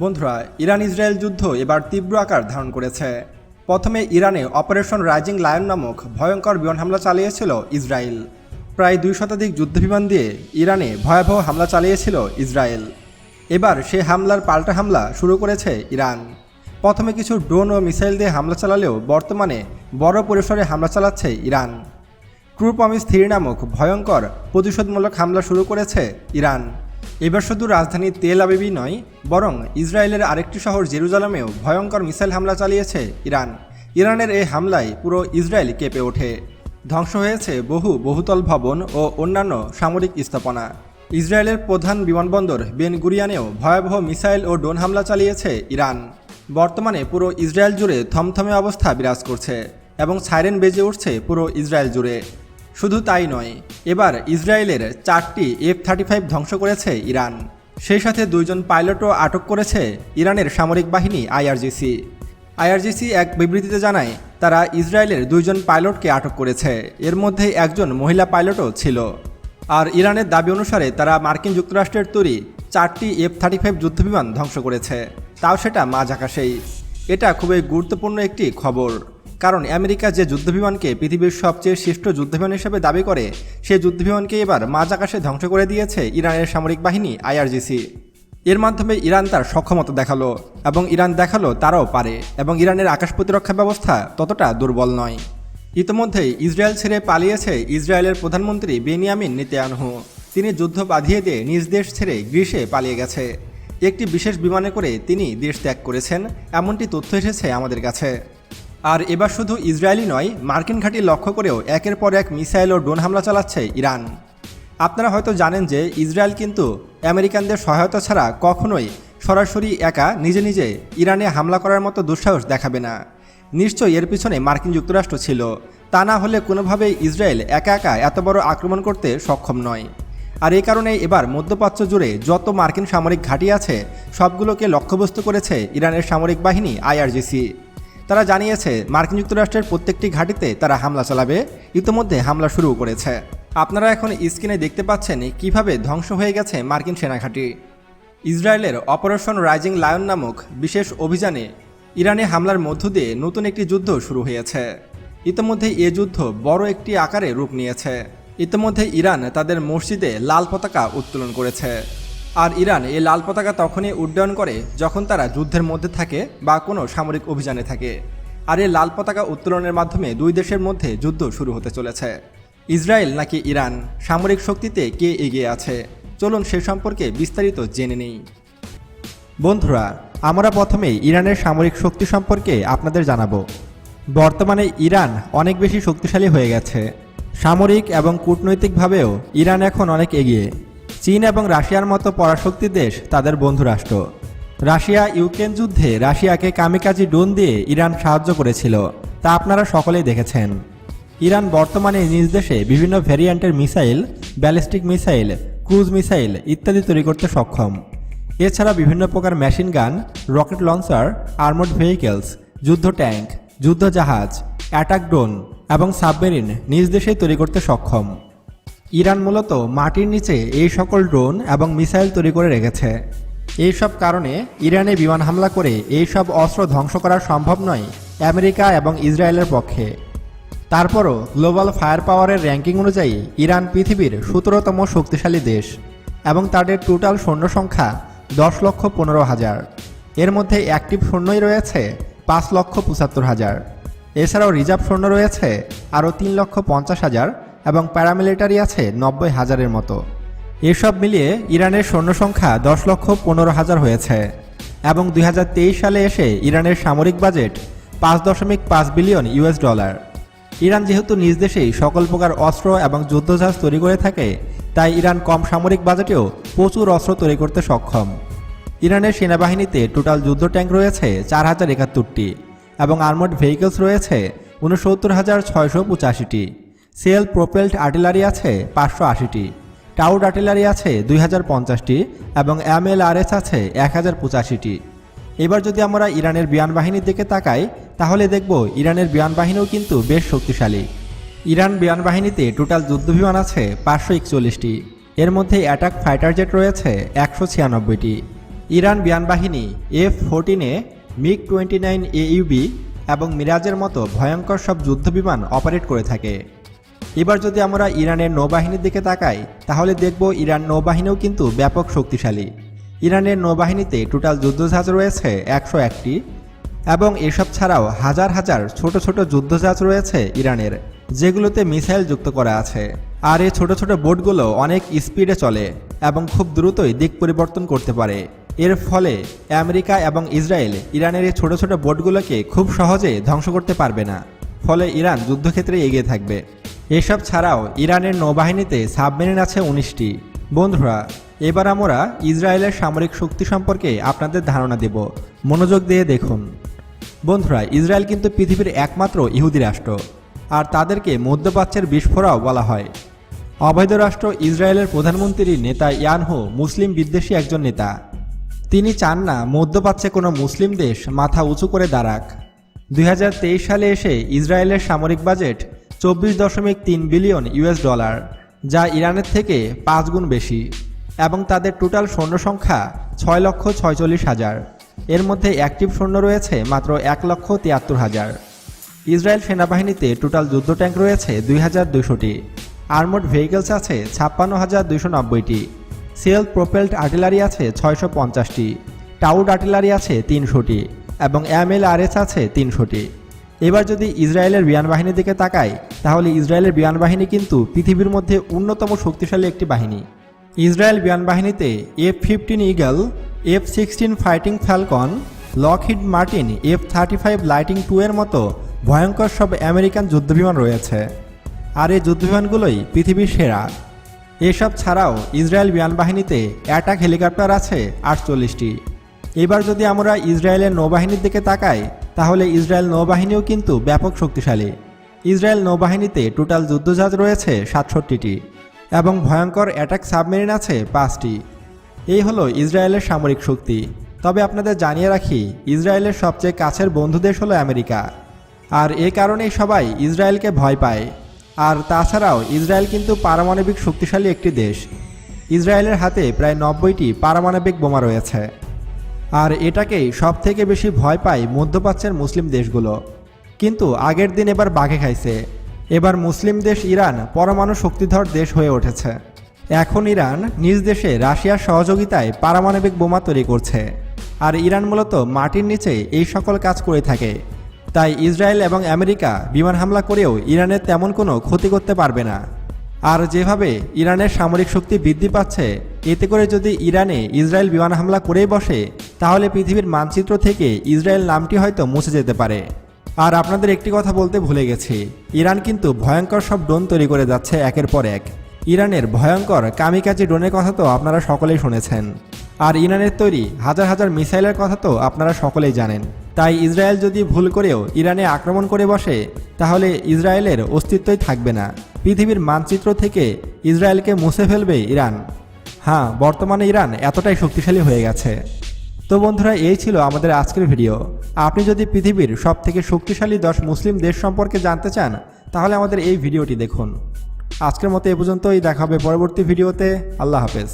বন্ধুরা Iran Israel যুদ্ধ এবার তীব্র আকার ধারণ করেছে। প্রথমে ইরানে অপারেশন রাইজিং লায়ন নামক ভয়ঙ্কর বিমান হামলা চালিয়েছিল ইসরায়েল। প্রায় দুই শতাধিক যুদ্ধবিমান দিয়ে ইরানে ভয়াবহ হামলা চালিয়েছিল ইসরায়েল। এবার সে হামলার পাল্টা হামলা শুরু করেছে ইরান। প্রথমে কিছু ড্রোন ও মিসাইল দিয়ে হামলা চালালেও বর্তমানে বড় পরিসরে হামলা চালাচ্ছে ইরান। ট্রু প্রমিস থ্রি নামক ভয়ঙ্কর প্রতিশোধমূলক হামলা শুরু করেছে ইরান। এবার শুধু রাজধানী তেল আবিবই নয়, বরং ইসরায়েলের আরেকটি শহর জেরুজালামেও ভয়ঙ্কর মিসাইল হামলা চালিয়েছে ইরান। ইরানের এই হামলায় পুরো ইসরায়েল কেঁপে ওঠে। ধ্বংস হয়েছে বহু বহুতল ভবন ও অন্যান্য সামরিক স্থাপনা। ইসরায়েলের প্রধান বিমানবন্দর বেন গুরিয়ানেও ভয়াবহ মিসাইল ও ড্রোন হামলা চালিয়েছে ইরান। বর্তমানে পুরো ইসরায়েল জুড়ে থমথমে অবস্থা বিরাজ করছে এবং সাইরেন বেজে উঠছে পুরো ইসরায়েল জুড়ে। শুধু তাই নয়, এবার ইসরায়েলের চারটি এফ থার্টি ফাইভ ধ্বংস করেছে ইরান। সেই সাথে দুইজন পাইলটও আটক করেছে ইরানের সামরিক বাহিনী আইআরজিসি। আইআরজিসি এক বিবৃতিতে জানায়, তারা ইসরায়েলের দুইজন পাইলটকে আটক করেছে। এর মধ্যে একজন মহিলা পাইলটও ছিল। আর ইরানের দাবি অনুসারে তারা মার্কিন যুক্তরাষ্ট্রের তৈরি চারটি এফ থার্টি ফাইভ যুদ্ধবিমান ধ্বংস করেছে। তাও সেটা মাঝ আকাশেই। এটা খুবই গুরুত্বপূর্ণ একটি খবর। কারণ আমেরিকা যে যুদ্ধবিমানকে পৃথিবীর সবচেয়ে শ্রেষ্ঠ যুদ্ধবিমান হিসেবে দাবি করে সেই যুদ্ধবিমানকে এবার মাঝ আকাশে ধ্বংস করে দিয়েছে ইরানের সামরিক বাহিনী, আইআরজিসি। এর মাধ্যমে ইরান তার সক্ষমতা দেখাল এবং ইরান দেখাল তারাও পারে এবং ইরানের আকাশ প্রতিরক্ষা ব্যবস্থা ততটা দুর্বল নয়। ইতোমধ্যেই ইসরায়েল ছেড়ে পালিয়েছে ইসরায়েলের প্রধানমন্ত্রী বেনিয়ামিন নেতায়ানহু তিনি যুদ্ধ বাঁধিয়ে দিয়ে নিজ দেশ ছেড়ে গ্রীসে পালিয়ে গেছে। একটি বিশেষ বিমানে করে তিনি দেশ ত্যাগ করেছেন, এমনটি তথ্য এসেছে আমাদের কাছে। আর এবার শুধু ইসরায়েলই নয়, মার্কিন ঘাঁটি লক্ষ্য করেও একের পর এক মিসাইল ও ড্রোন হামলা চালাচ্ছে ইরান। আপনারা হয়তো জানেন যে ইসরায়েল কিন্তু আমেরিকানদের সহায়তা ছাড়া কখনোই সরাসরি একা নিজে নিজে ইরানে হামলা করার মতো দুঃসাহস দেখাবে না। নিশ্চয়ই এর পিছনে মার্কিন যুক্তরাষ্ট্র ছিল। তা না হলে কোনোভাবেই ইসরায়েল একা একা এত বড় আক্রমণ করতে সক্ষম নয়। আর এই কারণে এবার মধ্যপ্রাচ্য জুড়ে যত মার্কিন সামরিক ঘাঁটি আছে, সবগুলোকে লক্ষ্যবস্তু করেছে ইরানের সামরিক বাহিনী আইআরজিসি। তারা জানিয়েছে, মার্কিন যুক্তরাষ্ট্রের প্রত্যেকটি ঘাঁটিতে তারা হামলা চালাবে। ইতোমধ্যে হামলা শুরু করেছে। আপনারা এখন স্ক্রিনে দেখতে পাচ্ছেন কীভাবে ধ্বংস হয়ে গেছে মার্কিন সেনাঘাঁটি। ইসরায়েলের অপারেশন রাইজিং লায়ন নামক বিশেষ অভিযানে ইরানে হামলার মধ্য দিয়ে নতুন একটি যুদ্ধ শুরু হয়েছে। ইতিমধ্যে এ যুদ্ধ বড় একটি আকারে রূপ নিয়েছে। ইতিমধ্যে ইরান তাদের মসজিদে লাল পতাকা উত্তোলন করেছে। আর ইরান এই লাল পতাকা তখনই উড্ডয়ন করে যখন তারা যুদ্ধের মধ্যে থাকে বা কোনো সামরিক অভিযানে থাকে। আর এই লাল পতাকা উত্তোলনের মাধ্যমে দুই দেশের মধ্যে যুদ্ধ শুরু হতে চলেছে। ইসরায়েল নাকি ইরান? সামরিক শক্তিতে কে এগিয়ে আছে? চলুন সে সম্পর্কে বিস্তারিত জেনে নেই। বন্ধুরা, আমরা প্রথমে ইরানের সামরিক শক্তি সম্পর্কে আপনাদের জানাব। বর্তমানে ইরান অনেক বেশি শক্তিশালী হয়ে গেছে। সামরিক এবং কূটনৈতিকভাবেও ইরান এখন অনেক এগিয়ে। চীন এবং রাশিয়ার মতো পরাশক্তি দেশ তাদের বন্ধু রাষ্ট্র রাশিয়া ইউক্রেন যুদ্ধে রাশিয়াকে কামিকাজি ড্রোন দিয়ে ইরান সাহায্য করেছিল, তা আপনারা সকলেই দেখেছেন। ইরান বর্তমানে নিজ দেশে বিভিন্ন ভ্যারিয়েন্টের missile, ballistic missile, cruise missile ইত্যাদি তৈরি করতে সক্ষম। এছাড়া বিভিন্ন প্রকার machine gun, rocket launcher, armed vehicles, যুদ্ধ ট্যাঙ্ক, যুদ্ধ জাহাজ, অ্যাটাক ড্রোন এবং সাবমেরিন নিজ দেশেই তৈরি করতে সক্ষম। ইরান মূলত মাটির নিচে এই সকল ড্রোন এবং মিসাইল তৈরি করে রেখেছে। এই সব কারণে ইরানে বিমান হামলা করে এই সব অস্ত্র ধ্বংস করা সম্ভব নয় আমেরিকা এবং ইসরায়েলের পক্ষে। তারপরও গ্লোবাল ফায়ার পাওয়ারের র্যাঙ্কিং অনুযায়ী ইরান পৃথিবীর সতেরোতম শক্তিশালী দেশ এবং তাদের টোটাল সৈন্য সংখ্যা দশ লক্ষ পনেরো হাজার। এর মধ্যে অ্যাক্টিভ সৈন্যই রয়েছে পাঁচ লক্ষ পঁচাত্তর হাজার। এছাড়াও রিজার্ভ সৈন্য রয়েছে আরও তিন লক্ষ পঞ্চাশ হাজার এবং প্যারামিলিটারি আছে নব্বই হাজারের মতো। এসব মিলিয়ে ইরানের সৈন্য সংখ্যা দশ লক্ষ পনেরো হাজার হয়েছে এবং দুই হাজার তেইশ সালে এসে ইরানের সামরিক বাজেট পাঁচ দশমিক পাঁচ বিলিয়ন ইউএস ডলার ইরান যেহেতু নিজ দেশেই সকল প্রকার অস্ত্র এবং যুদ্ধজাহাজ তৈরি করে থাকে, তাই ইরান কম সামরিক বাজেটেও প্রচুর অস্ত্র তৈরি করতে সক্ষম। ইরানের সেনাবাহিনীতে টোটাল যুদ্ধ ট্যাঙ্ক রয়েছে চার হাজার একাত্তরটি এবং আর্মড ভেহিকলস রয়েছে উনসত্তর হাজার ছয়শো পঁচাশিটি। সেল প্রোপেলড আর্টিলারি আছে পাঁচশো আশিটি, টাউড আর্টিলারি আছে দুই হাজার পঞ্চাশটি এবং এমএলআরএস আছে এক হাজার পঁচাশিটি। এবার যদি আমরা ইরানের বিমান বাহিনীর দিকে তাকাই, তাহলে দেখব ইরানের বিমান বাহিনীও কিন্তু বেশ শক্তিশালী। ইরান বিমান বাহিনীতে টোটাল যুদ্ধবিমান আছে পাঁচশো একচল্লিশটি, এর মধ্যে অ্যাটাক ফাইটার জেট রয়েছে একশো ছিয়ানব্বইটি। ইরান বিমানবাহিনী এফ ফোরটিনে মিগ টোয়েন্টি নাইন এইউবি এবং মিরাজের মতো ভয়ঙ্কর সব যুদ্ধবিমান অপারেট করে থাকে। এবার যদি আমরা ইরানের নৌবাহিনীর দিকে তাকাই, তাহলে দেখব ইরান নৌবাহিনীও কিন্তু ব্যাপক শক্তিশালী। ইরানের নৌবাহিনীতে টোটাল যুদ্ধজাহাজ রয়েছে একশো একটি এবং এসব ছাড়াও হাজার হাজার ছোট ছোট যুদ্ধজাহাজ রয়েছে ইরানের, যেগুলোতে মিসাইল যুক্ত করা আছে। আর এই ছোট ছোট বোটগুলো অনেক স্পিডে চলে এবং খুব দ্রুতই দিক পরিবর্তন করতে পারে। এর ফলে আমেরিকা এবং ইসরায়েল ইরানের এই ছোট ছোট বোটগুলোকে খুব সহজে ধ্বংস করতে পারবে না। ফলে ইরান যুদ্ধক্ষেত্রে এগিয়ে থাকবে। এসব ছাড়াও ইরানের নৌবাহিনীতে সাবমেরিন আছে উনিশটি। বন্ধুরা, এবার আমরা ইসরায়েলের সামরিক শক্তি সম্পর্কে আপনাদের ধারণা দেব। মনোযোগ দিয়ে দেখুন। বন্ধুরা, ইসরায়েল কিন্তু পৃথিবীর একমাত্র ইহুদি রাষ্ট্র, আর তাদেরকে মধ্যপ্রাচ্যের বিস্ফোরাও বলা হয়। অবৈধ রাষ্ট্র ইসরায়েলের প্রধানমন্ত্রী নেতা ইয়ানহু মুসলিম বিদ্বেষী একজন নেতা। তিনি চান না মধ্যপ্রাচ্যে কোনো মুসলিম দেশ মাথা উঁচু করে দাঁড়াক। দুই হাজার তেইশ সালে এসে ইসরায়েলের সামরিক বাজেট চব্বিশ দশমিক তিন বিলিয়ন ইউএস ডলার, যা ইরানের থেকে পাঁচ গুণ বেশি, এবং তাদের টোটাল সৈন্য সংখ্যা ছয় লক্ষ ছয়চল্লিশ হাজার। এর মধ্যে অ্যাক্টিভ সৈন্য রয়েছে মাত্র এক লক্ষ তিয়াত্তর হাজার। ইসরায়েল সেনাবাহিনীতে টোটাল যুদ্ধ ট্যাঙ্ক রয়েছে দুই হাজার দুশোটি আর্মড ভেহিকেলস আছে ছাপ্পান্ন হাজার দুইশো নব্বইটি। সেলফ প্রোপেলড আর্টিলারি আছে ছয়শো পঞ্চাশটি। টাউড আর্টিলারি আছে তিনশোটি, এবং এমএলআরএস আছে তিনশোটি। এবার যদি ইসরায়েলের বিমান বাহিনীর দিকে তাকাই, তাহলে ইসরায়েলের বিমান বাহিনী কিন্তু পৃথিবীর মধ্যে অন্যতম শক্তিশালী একটি বাহিনী। ইসরায়েল বিমান বাহিনীতে F fifteen eagle, F sixteen fighting falcon, Lockheed Martin, F thirty five lightning two এর মতো ভয়ঙ্কর সব আমেরিকান যুদ্ধবিমান রয়েছে। আর এই যুদ্ধবিমানগুলোই পৃথিবীর সেরা। এসব ছাড়াও ইসরায়েল বিমান বাহিনীতে অ্যাটাক হেলিকপ্টার আছে আটচল্লিশটি। এবার যদি আমরা ইসরায়েলের নৌবাহিনীর দিকে তাকাই তাহলে ইসরায়েল নৌবাহিনীও কিন্তু ব্যাপক শক্তিশালী। ইসরায়েল নৌবাহিনীতে টোটাল যুদ্ধজাহাজ রয়েছে সাতষট্টিটি এবং ভয়ঙ্কর অ্যাটাক সাবমেরিন আছে পাঁচটি। এই হলো ইসরায়েলের সামরিক শক্তি। তবে আপনাদের জানিয়ে রাখি, ইসরায়েলের সবচেয়ে কাছের বন্ধু দেশ হলো আমেরিকা। আর এ কারণেই সবাই ইসরায়েলকে ভয় পায়। আর তাছাড়াও ইসরায়েল কিন্তু পারমাণবিক শক্তিশালী একটি দেশ। ইসরায়েলের হাতে প্রায় নব্বইটি পারমাণবিক বোমা রয়েছে। আর এটাকেই সব থেকে বেশি ভয় পায় মধ্যপ্রাচ্যের মুসলিম দেশগুলো। কিন্তু আগের দিন এবার বাঘে খাইছে। এবার মুসলিম দেশ ইরান পরমাণু শক্তিধর দেশ হয়ে উঠেছে। এখন ইরান নিজ দেশে রাশিয়ার সহযোগিতায় পারমাণবিক বোমা তৈরি করছে। আর ইরান মূলত মাটির নিচে এই সকল কাজ করে থাকে। তাই ইসরায়েল এবং আমেরিকা বিমান হামলা করেও ইরানের তেমন কোনো ক্ষতি করতে পারবে না। আর যেভাবে ইরানের সামরিক শক্তি বৃদ্ধি পাচ্ছে, এতে করে যদি ইরানে ইসরায়েল বিমান হামলা করেই বসে, তাহলে পৃথিবীর মানচিত্র থেকে ইসরায়েল নামটি হয়তো মুছে যেতে পারে। আর আপনাদের একটি কথা বলতে ভুলে গেছি, ইরান কিন্তু ভয়ঙ্কর সব ড্রোন তৈরি করে যাচ্ছে একের পর এক। ইরানের ভয়ঙ্কর কামিকাজি ড্রোনের কথা তো আপনারা সকলেই শুনেছেন। আর ইরানের তৈরি হাজার হাজার মিসাইলের কথা তো আপনারা সকলেই জানেন। তাই ইসরায়েল যদি ভুল করেও ইরানে আক্রমণ করে বসে, তাহলে ইসরায়েলের অস্তিত্বই থাকবে না। পৃথিবীর মানচিত্র থেকে ইসরায়েলকে মুছে ফেলবে ইরান। হ্যাঁ বর্তমানে ইরান এতটাই শক্তিশালী হয়ে গেছে। তো বন্ধুরা, এই ছিল আমাদের আজকের ভিডিও। আপনি যদি পৃথিবীর সব থেকে শক্তিশালী দশ মুসলিম দেশ সম্পর্কে জানতে চান, তাহলে আমাদের এই ভিডিওটি দেখুন। আজকের মতো এ পর্যন্তই। দেখা হবে পরবর্তী ভিডিওতে। আল্লাহ হাফেজ।